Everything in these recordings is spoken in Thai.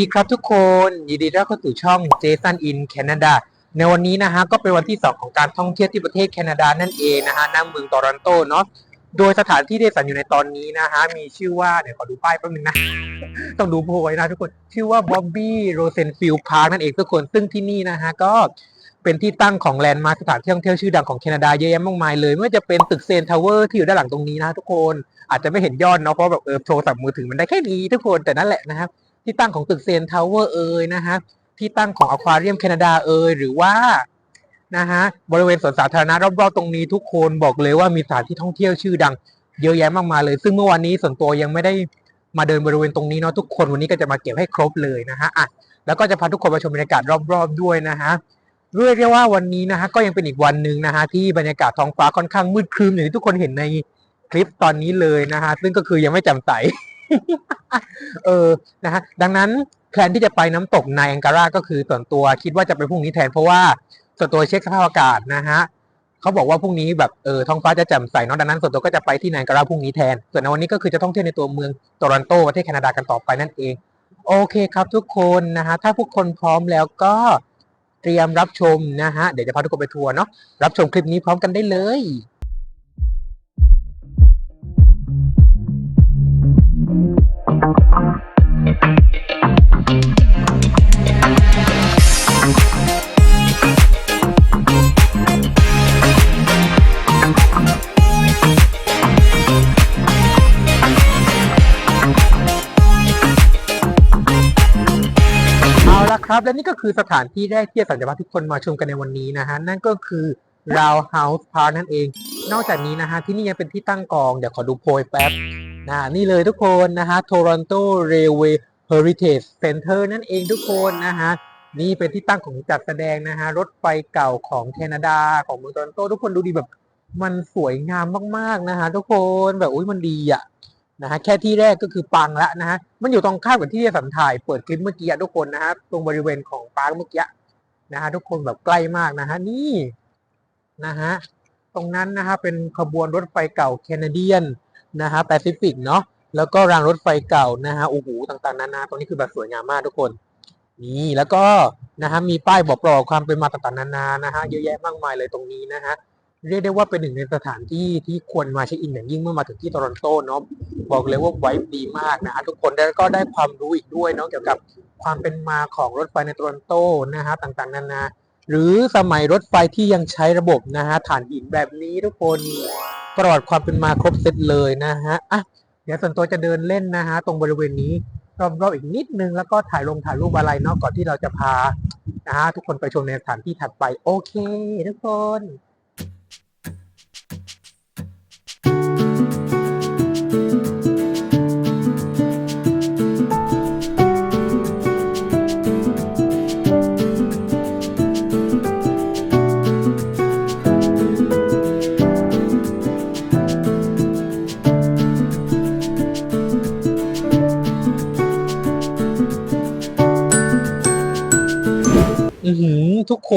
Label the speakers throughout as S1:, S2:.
S1: สวัสดีครับทุกคนยินดีต้อนรับเข้าสู่ช่อง Jason in Canada ในวันนี้นะฮะก็เป็นวันที่ 2 ของการท่องเที่ยวที่ประเทศแคนาดานั่นเองนะฮะณเมืองโตรอนโตเนาะโดยสถานที่ที่สันอยู่ในตอนนี้นะฮะมีชื่อว่าเดี๋ยวขอดูป้ายแป๊บนึงนะ ต้องดูโพยนะทุกคนชื่อว่า Bobby Rosenfield Park นั่นเองทุกคนซึ่งที่นี่นะฮะก็เป็นที่ตั้งของแลนด์มาร์คสถานที่ท่องเที่ยวชื่อดังของแคนาดาเยอะแยะมากมายเลยไม่ว่าจะเป็นตึกเซนทาวเวอร์ที่อยู่ด้านหลังตรงนี้นะทุกคนอาจจะไม่เห็นยอดเนาะเพราะแบบเออโทรศัพท์มือถือมันได้แค่นี้ทุกคนแต่นั่นแหละนะครับ ที่ตั้งของตึกเซนทาวเวอร์เอ่ยนะฮะที่ตั้งของอควาเรียมแคนาดาเอ่ยหรือว่านะฮะบริเวณสวนสาธารณะรอบๆตรงนี้ทุกคนบอกเลยว่ามีสถานที่ท่องเที่ยวชื่อดังเยอะแยะมากมายเลย ซึ่งเมื่อวานนี้ส่วนตัวยังไม่ได้มาเดินบริเวณตรงนี้เนาะทุกคนวันนี้ก็จะมาเก็บให้ครบเลยนะฮะอะแล้วก็จะพาทุกคนมาชมบรรยากาศรอบๆด้วยนะฮะเรียกได้ว่าวันนี้นะฮะก็ยังเป็นอีกวันหนึ่งนะฮะที่บรรยากาศท้องฟ้าค่อนข้างมืดครึ้มอย่างที่ทุกคนเห็นในคลิปตอนนี้เลยนะฮะซึ่งก็คือยังไม่แจ่มใส เออนะฮะดังนั้นแพลนที่จะไปน้ำตกในแองการาก็คือส่วนตัวคิดว่าจะไปพรุ่งนี้แทนเพราะว่าส่วนตัวเช็คสภาพอากาศนะฮะเขาบอกว่าพรุ่งนี้แบบเออท้องฟ้าจะแจ่มใสเนาะดังนั้นส่วนตัวก็จะไปที่ในแองการาพรุ่งนี้แทน ส่วนในวันนี้ก็คือจะท่องเที่ยวในตัวเมืองโตรอนโตประเทศแคนาดากันต่อไปนั่นเอง โอเคครับทุกคนนะฮะถ้าทุกคนพร้อมแล้วก็เตรียมรับชมนะฮะเดี๋ยวจะพาทุกคนไปทัวร์เนาะรับชมคลิปนี้พร้อมกันได้เลย เอาละครับ และนี่ก็คือสถานที่แรกที่สัญญาทุกคนมาชมกันในวันนี้นะฮะ นั่นก็คือ Roundhouse Park นั่นเอง นอกจากนี้นะฮะ ที่นี่ยังเป็นที่ตั้งกอง เดี๋ยวขอดูโพยแป๊บ นะนี่เลยทุกคนนะฮะ Toronto Railway Heritage Center นั่นเองทุกคนนะฮะนี่เป็นที่ตั้งของจัดแสดงนะฮะรถไฟเก่าของแคนาดาของเมืองโตรอนโตทุกคนดูดีแบบ มันสวยงามมากๆนะฮะทุกคนแบบอุ้ยมันดีอะนะฮะแค่ที่แรกก็คือปังละนะฮะมันอยู่ตรงข้ามกับที่ที่สันถ่ายเปิดคลิปเมื่อกี้ทุกคนนะฮะตรงบริเวณของปาร์คเมื่อกี้นะฮะทุกคนแบบใกล้มากนะฮะนี่นะฮะตรงนั้นนะฮะเป็นขบวนรถไฟเก่าแคนาเดียน นะฮะแปซิฟิกเนาะแล้วก็รางรถไฟเก่านะฮะโอ้โหต่างๆนานาตรงนี้คือแบบสวยงามมากทุกคนนี่แล้วก็นะฮะมีป้ายบอกประวัติความเป็นมาต่างๆนานานะฮะเยอะแยะมากมายเลยตรงนี้นะฮะเรียกได้ว่าเป็นหนึ่งในสถานที่ที่ควรมาเช็คอินอย่างยิ่งเมื่อมาถึงที่โตรอนโตเนาะบอกเลยว่าไว้ดีมากนะฮะทุกคนแล้วก็ได้ความรู้อีกด้วยเนาะเกี่ยวกับความเป็นมาของรถไฟในโตรอนโตนะฮะต่างๆนานาหรือสมัยรถไฟที่ยังใช้ระบบนะฮะฐานหินแบบนี้ทุกคน ประวัติความเป็นมาครบเซตเลยนะฮะอะเดี๋ยวส่วนตัวจะเดินเล่นนะฮะตรงบริเวณนี้รอบๆอีกนิดนึงแล้วก็ถ่ายลงถ่ายรูปอะไรเนาะก่อนที่เราจะพานะฮะทุกคนไปชมในสถานที่ถัดไป โอเค ทุกคน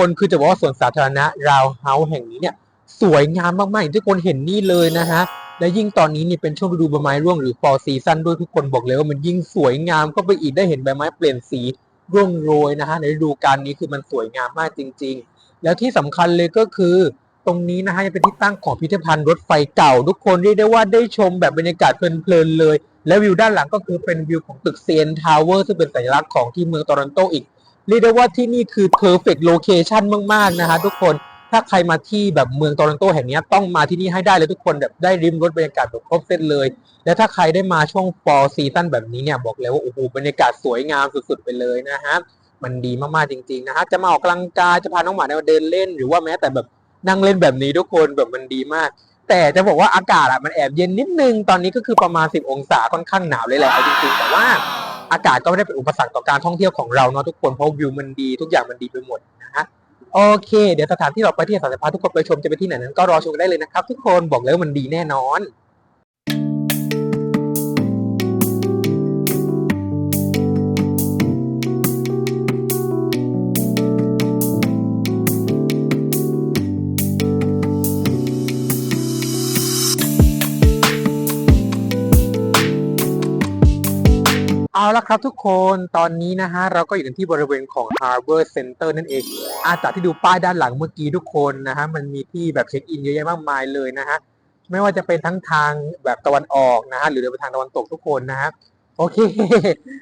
S1: คนคือจะบอกว่าสวนสาธารณะราวเฮาส์แห่งนี้เนี่ยสวยงามมากๆอย่างที่ทุกคนเห็นนี่เลยนะฮะและยิ่งตอนนี้เนี่ยเป็นช่วงฤดูใบไม้ร่วงหรือ fall season ด้วยทุกคนบอกเลยว่ามันยิ่งสวยงามเข้าไปอีกได้เห็นใบไม้เปลี่ยนสีร่วงโรยนะฮะในฤดูกาลนี้คือมันสวยงามมากจริง ๆ แล้วที่สำคัญเลยก็คือตรงนี้นะฮะยังเป็นที่ตั้งของพิพิธภัณฑ์รถไฟเก่า ทุกคนเรียกได้ว่าได้ชมแบบบรรยากาศเพลินๆเลย และวิวด้านหลังก็คือเป็นวิวของตึกเซียนทาวเวอร์ซึ่งเป็นสัญลักษณ์ของที่เมืองโตรอนโตอีก เรียกได้ว่าที่นี่คือ perfect location มากๆนะฮะทุกคนถ้าใครมาที่แบบเมืองโตรอนโตแห่งนี้ต้องมาที่นี่ให้ได้เลยทุกคนแบบได้ริมรถบรรยากาศแบบครบเซตเลย และถ้าใครได้มาช่วง fall season แบบนี้เนี่ยบอกเลยว่าโอ้โหบรรยากาศสวยงามสุดๆไปเลยนะฮะมันดีมากๆจริงๆนะฮะจะมาออกกำลังกายจะพาน้องหมาเดินเล่น หรือว่าแม้แต่แบบนั่งเล่นแบบนี้ทุกคนแบบมันดีมาก แต่จะบอกว่าอากาศอะมันแอบเย็นนิดนึงตอนนี้ก็คือประมาณ 10 องศาค่อนข้างหนาวเลยแหละจริงๆแต่ว่า อากาศก็ไม่ได้เป็นอุปสรรคต่อการท่องเที่ยวของเราเนาะทุกคนเพราะวิวมันดีทุกอย่างมันดีไปหมดนะฮะโอเค เดี๋ยวสถานที่เราไปที่สถานพาทุกคนไปชมจะไปที่ไหนนั้นก็รอชมกันได้เลยนะครับ ทุกคนบอกเลยว่ามันดีแน่นอน เอาละครับทุกคนตอนนี้นะฮะ เราก็อยู่กันที่บริเวณของ Harbor Center นั่นเอง อาจากที่ดูป้ายด้านหลังเมื่อกี้ทุกคนนะฮะ มันมีที่แบบเช็คอินเยอะแยะมากมายเลยนะฮะ ไม่ว่าจะเป็นทั้งทางแบบตะวันออกนะฮะ หรือเดินไปทางตะวันตกทุกคนนะฮะ โอเค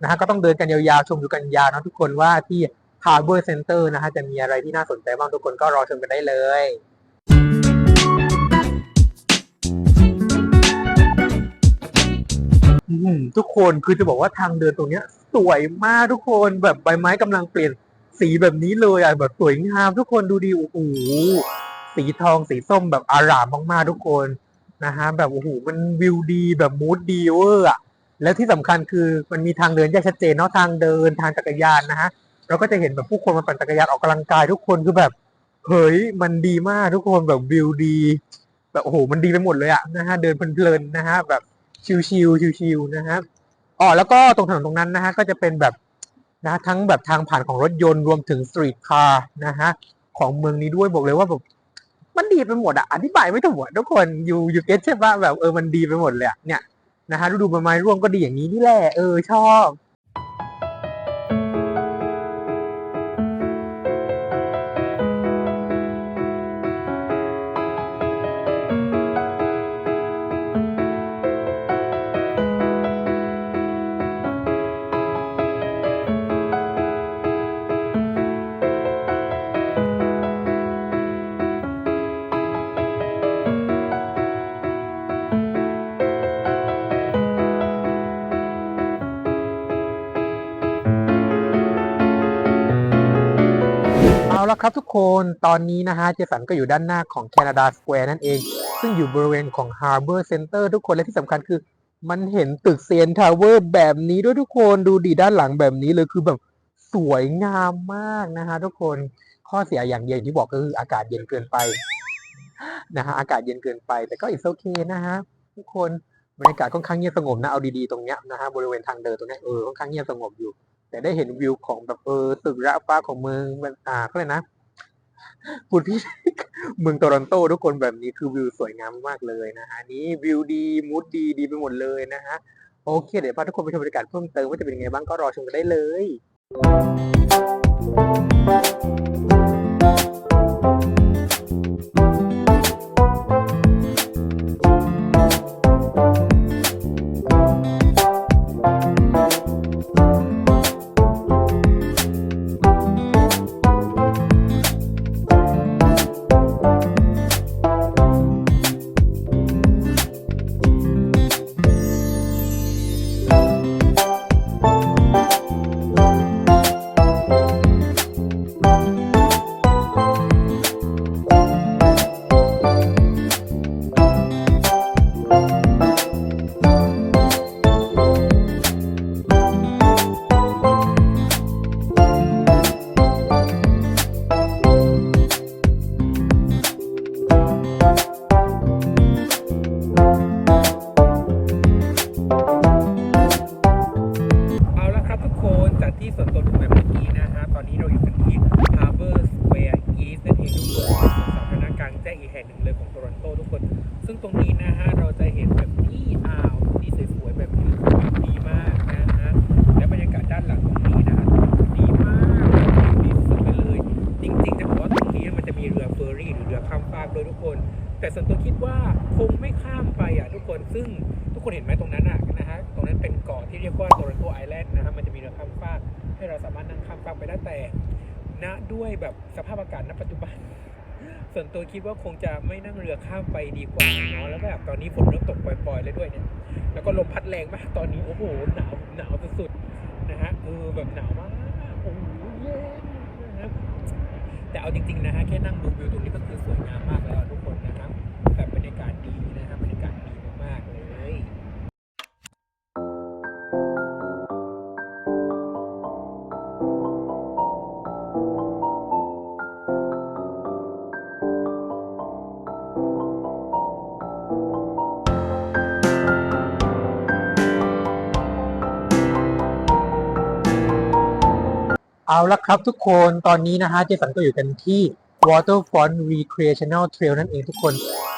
S1: นะฮะ ก็ต้องเดินกันยาวๆ ชมดูกันยาวนะทุกคนว่าที่ Harbor Center นะฮะ จะมีอะไรที่น่าสนใจบ้างทุกคนก็รอชมกันได้เลย ทุกคนคือจะบอกว่าทางเดินตรงเนี้ย สวยมากทุกคนแบบใบไม้กำลังเปลี่ยนสีแบบนี้เลยอะแบบสวยงาม ทุกคนดูดีโอ้โหสีทองสีส้มแบบอารามมากๆทุกคนนะฮะแบบโอ้โหมันวิวดีแบบมูดดีเวอร์อะแล้วที่สำคัญคือมันมีทางเดินแยกชัดเจนเนาะทางเดินทางจักรยานนะฮะเราก็จะเห็นแบบผู้คนมาปั่นจักรยานออกกำลังกาย ทุกคนคือแบบเฮ้ยมันดีมากทุกคนแบบวิวดี แบบโอ้โหมันดีไปหมดเลยอะนะฮะเดินเพลินๆนะฮะแบบ ชิวๆชิวๆนะครับอ๋อแล้วก็ตรงถนนตรงนั้นนะฮะก็จะเป็นแบบนะทั้งแบบทางผ่านของรถยนต์รวมถึงสตรีทคาร์นะฮะของเมืองนี้ด้วยบอกเลยว่าแบบมันดีไปหมดอะอธิบายไม่ถูกทุกคนอยู่อยู่เก็ตใช่ปะแบบเออมันดีไปหมดเลยเนี่ยนะฮะฤดูใบไม้ร่วงก็ดีอย่างนี้นี่แหละเออชอบ ครับทุกคนตอนนี้นะฮะเจสันก็อยู่ด้านหน้าของ Canada Square นั่นเอง ซึ่งอยู่บริเวณของ Harbor Center ทุกคนและที่สำคัญคือ มันเห็นตึกเซียนทาวเวอร์แบบนี้ด้วยทุกคนดูดีด้านหลังแบบนี้เลยคือแบบสวยงามมากนะฮะทุกคนข้อเสียอย่างเดียวที่บอกก็คืออากาศเย็นเกินไปนะฮะอากาศเย็นเกินไป แต่ก็อีกโอเคนะฮะทุกคนบรรยากาศค่อนข้างเงียบสงบนะเอาดีๆตรงเนี้ยนะฮะบริเวณทางเดินตรงเนี้ยเออค่อนข้างเงียบสงบอยู่ แต่ได้เห็นวิวของแบบเออตึกระฟ้าของเมืองมันอ่าก็เลยนะคุณพี่เมืองโตรอนโตทุกคนแบบนี้คือวิวสวยงามมากเลยนะฮะนนี้วิวดีมูดดีดีไปหมดเลยนะฮะโอเคเดี๋ยวพาทุกคนไปชมบรรยากาศเพิ่มเติมว่าจะเป็นยังไงบ้างก็รอชมกันได้เลย เลยของโตรอนโตทุกคน ซึ่งตรงนี้นะฮะเราจะเห็นแบบนี้อ่าวที่สวยๆแบบนี้ดีมากนะฮะและบรรยากาศด้านหลังตรงนี้นะฮะดีมากดีสุดไปเลย จริงๆจะบอกว่าตรงนี้มันจะมีเรือเฟอร์รี่หรือเรือข้ามฟากด้วยทุกคน แต่ส่วนตัวคิดว่าคงไม่ข้ามไปอะทุกคนซึ่งทุกคนเห็นไหมตรงนั้นอะนะฮะตรงนั้นเป็นเกาะที่เรียกว่าโตรอนโตไอแลนด์นะฮะมันจะมีเรือข้ามฟากให้เราสามารถนั่งข้ามฟากไปได้แต่ณด้วยแบบสภาพอากาศณปัจจุบัน ส่วนตัวคิดว่าคงจะไม่นั่งเรือข้ามไปดีกว่าเนาะแล้วแบบตอนนี้ฝนเริ่มตกปล่อยๆเลยด้วยเนี่ย แล้วก็ลมพัดแรงมากตอนนี้โอ้โหหนาวหนาวสุดๆนะฮะเออแบบหนาวมากโอ้โหเย็นนะครับแต่เอาจริงๆนะฮะแค่นั่งดูวิวตรงนี้ก็คือสวยงามมากแล้วทุกคนนะครับแบบบรรยากาศดีนะครับบรรยากาศดีมากๆเลย เอาละครับทุกคนตอนนี้นะฮะเจสันก็อยู่กันที่ Waterfront Recreational Trail นั่นเองทุกคน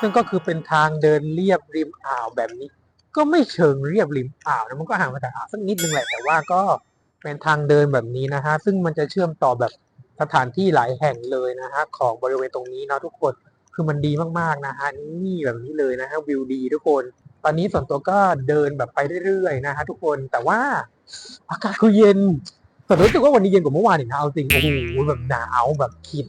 S1: ซึ่งก็คือเป็นทางเดินเรียบริมอ่าวแบบนี้ ก็ไม่เชิงเรียบริมอ่าวนะมันก็ห่างมาจากอ่าวสักนิดนึงแหละแต่ว่าก็เป็นทางเดินแบบนี้นะฮะซึ่งมันจะเชื่อมต่อแบบสถานที่หลายแห่งเลยนะฮะของบริเวณตรงนี้เนาะทุกคนคือมันดีมากๆนะฮะนี่แบบนี้เลยนะฮะวิวดีทุกคน ตอนนี้ส่วนตัวก็เดินแบบไปเรื่อยๆนะฮะทุกคนแต่ว่าอากาศคือเย็น แต่รู้สึกว่าวันนี้เย็นกว่าเมื่อวานอีกนะเอาจริงโอ้โหแบบหนาวแบบขีด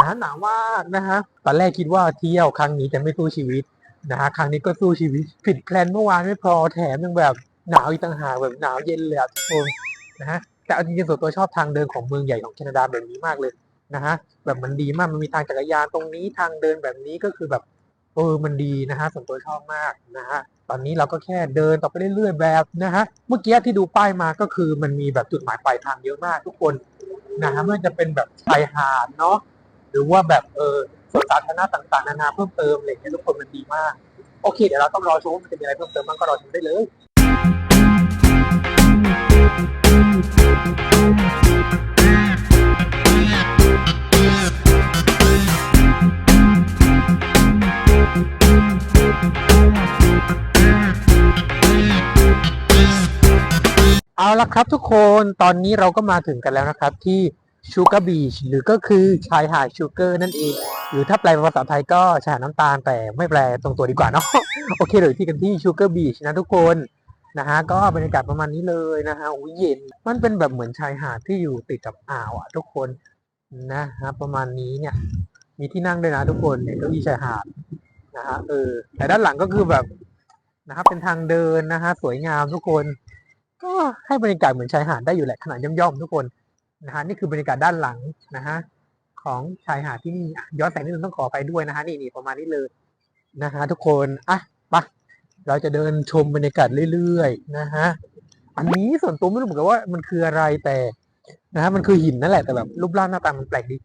S1: นะหนาวมากนะฮะตอนแรกคิดว่าเที่ยวครั้งนี้จะไม่สู้ชีวิตนะฮะครั้งนี้ก็สู้ชีวิต ผิดแพลนเมื่อวานไม่พอแถมยังแบบหนาวอีกต่างหากแบบหนาวเย็นเลยอะทุกคนนะฮะแต่เอาจริงๆส่วนตัวชอบทางเดินของเมืองใหญ่ของแคนาดาแบบนี้มากเลยนะฮะแบบมันดีมากมันมีทางจักรยานตรงนี้ทางเดินแบบนี้ก็คือแบบเออมันดีนะฮะส่วนตัวชอบมากนะฮะ ตอนนี้เราก็แค่เดินต่อไปเรื่อยๆแบบนะฮะ เมื่อกี้ที่ดูป้ายมาก็คือมันมีแบบจุดหมายปลายทางเยอะมากทุกคนนะฮะไม่ว่าจะเป็นแบบชายหาดเนาะหรือว่าแบบเออสวนสาธารณะต่างๆนานาเพิ่มเติมอะไรอย่างเงี้ยทุกคนมันดีมาก โอเค เดี๋ยวเราต้องรอชมว่ามันจะมีอะไรเพิ่มเติมบ้างก็รอชมได้เลย เอาละครับทุกคนตอนนี้เราก็มาถึงกันแล้วนะครับ ที่ชูการ์บีชหรือก็คือชายหาดชูเกอร์นั่นเอง หรือถ้าแปลเป็นภาษาไทยก็ชายหาดน้ำตาลแต่ไม่แปลตรงตัวดีกว่าเนาะโอเคเดี๋ยวที่กันที่ชูเกอร์บีชนะทุกคนนะฮะก็บรรยากาศประมาณนี้เลยนะฮะอุ้ยเย็นมันเป็นแบบเหมือนชายหาดที่อยู่ติดกับอ่าวอะทุกคนนะฮะประมาณนี้เนี่ย มีที่นั่งด้วยนะทุกคนเนี่ยเก็มีชายหาดนะฮะเออแต่ด้านหลังก็คือแบบนะครับเป็นทางเดินนะฮะสวยงามทุกคน ก็ให้บรรยากาศเหมือนชายหาดได้อยู่แหละขนาดย่อมๆทุกคนนะฮะนี่คือบรรยากาศด้านหลังนะฮะของชายหาดที่นี่ย้อนแสงนิดนึงต้องขอไปด้วยนะฮะนี่นี่ประมาณนี้เลยนะฮะทุกคนอะไปเราจะเดินชมบรรยากาศเรื่อยๆนะฮะอันนี้ส่วนตัวไม่รู้เหมือนกันว่ามันคืออะไรแต่นะฮะมันคือหินนั่นแหละแต่แบบรูปร่างหน้าตามันแปลกดี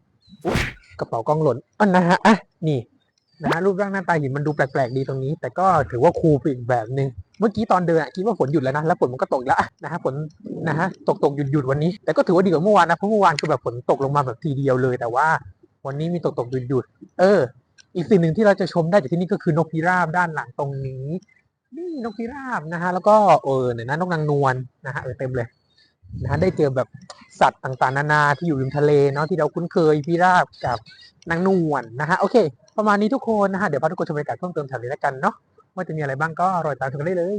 S1: กระเป๋ากล้องหล่นอันนะฮะอะนี่ นะฮะรูปร่างหน้าตาหินมันดูแปลกๆดีตรงนี้ แต่ก็ถือว่าคูลไปอีกแบบหนึ่งเมื่อกี้ตอนเดินอะคิดว่าฝนหยุดแล้วนะแล้วฝนมันก็ตกแล้วนะฮะฝนนะฮะตกตกหยุดหยุดวันนี้ แต่ก็ถือว่าดีกว่าเมื่อวานนะเพราะเมื่อวานคือแบบฝนตกลงมาแบบทีเดียวเลย แต่ว่าวันนี้มีตกตกหยุดหยุดเออ อีกสิ่งหนึ่งที่เราจะชมได้จากที่นี่ก็คือนกพิราบด้านหลังตรงนี้นี่นกพิราบนะฮะแล้วก็เออเนี่ยนะนกนางนวลนะฮะเออเต็มเลยนะฮะได้เจอแบบสัตว์ต่างๆ นานาที่อยู่ริมทะเลเนาะที่เราคุ้นเคยพิราบกับนางนวลนะฮะโอเค ประมาณนี้ทุกคนนะฮะเดี๋ยวพาทุกคนชมบรรยากาศเพิ่มเติมแถวนี้แล้วกันเนาะว่าจะมีอะไรบ้างก็รอติดตามชมกันได้เลย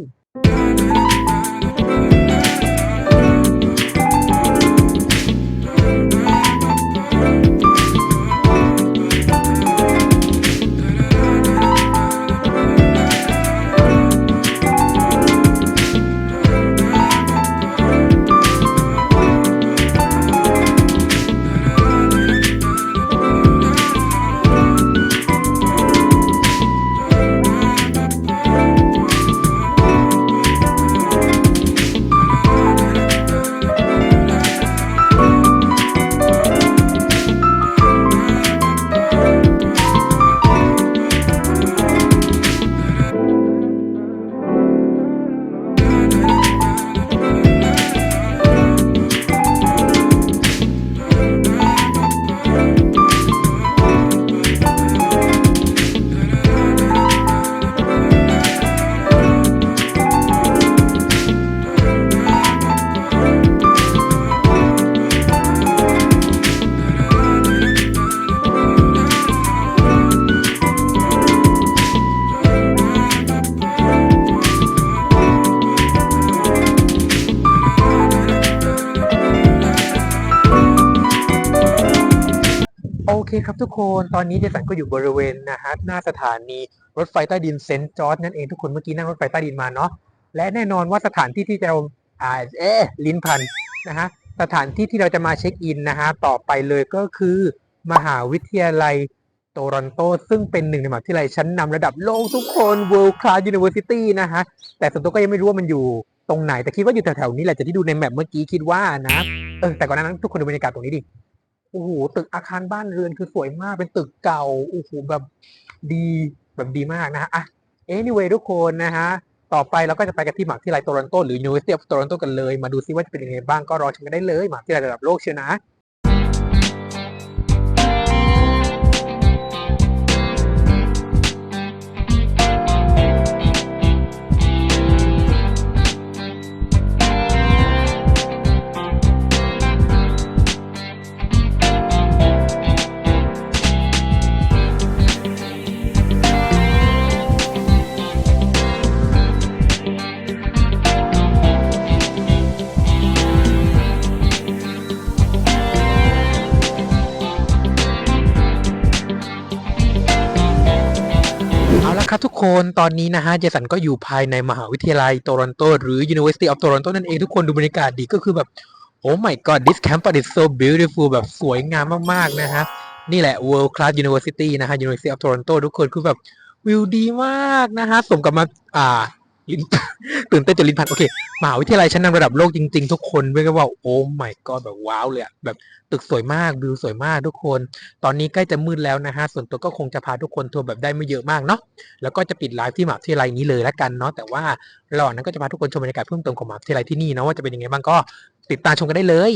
S1: โอเคครับทุกคนตอนนี้เจสันก็อยู่บริเวณนะฮะหน้าสถานีรถไฟใต้ดินเซนต์จอร์จนั่นเองทุกคนเมื่อกี้นั่งรถไฟใต้ดินมาเนาะและแน่นอนว่าสถานที่ที่จะเราอ่าเอ๊ะลิ้นพันนะฮะสถานที่ที่เราจะมาเช็คอินนะฮะต่อไปเลยก็คือ มหาวิทยาลัยโตรอนโต ซึ่งเป็นหนึ่งในมหาวิทยาลัยชั้นนำระดับโลกทุกคน World Class University นะฮะแต่ส่วนตัวก็ยังไม่รู้ว่ามันอยู่ตรงไหนแต่คิดว่าอยู่แถวๆนี้แหละจากที่ดูในแมปเมื่อกี้คิดว่านะเออแต่ก่อนหนานั้นทุกคนดูบรรยากาศตรงนี้ดิ โอ้โหตึกอาคารบ้านเรือนคือสวยมากเป็นตึกเก่าโอ้โหแบบดีแบบดีมากนะฮะอะ anyway ทุกคนนะฮะต่อไปเราก็จะไปกันที่หมหาวิทยาลัยโตรอนโตหรือ University of Toronto กันเลย มาดูซิว่าจะเป็นยังไงบ้างก็รอชมกันได้เลยหมหาวิทยาลัยระดับโลกเชียวนะ น ตอนนี้นะฮะ เจสันก็อยู่ภายในมหาวิทยาลัยโตรอนโต หรือ University of Toronto นั่นเองทุกคนดูบรรยากาศดีก็คือแบบ โอ้ my god this campus is so beautiful แบบสวยงามมาก ๆ นะฮะ นี่แหละ world class university นะฮะ University of Toronto ทุกคนคือแบบวิวดีมากนะฮะ สมกับมาอ่า ลิ้น ตื่นเต้นจนลิ้นพันโอเคมหาวิทยาลัยชั้นนำระดับโลกจริง ๆ ทุกคนเรียกว่าโอ้ my god แบบว้าวเลยอะแบบตึกสวยมากวิวสวยมากทุกคน ตอนนี้ใกล้จะมืดแล้วนะฮะส่วนตัวก็คงจะพาทุกคนทัวร์แบบได้ไม่เยอะมากเนาะแล้วก็จะปิดไลฟ์ที่มหาวิทยาลัยนี้เลยละกันเนาะแต่ว่าระหว่างนั้นก็จะพาทุกคนชมบรรยากาศเพิ่มเติมของมหาวิทยาลัยที่นี่เนาะว่าจะเป็นยังไงบ้างก็ติดตามชมกันได้เลย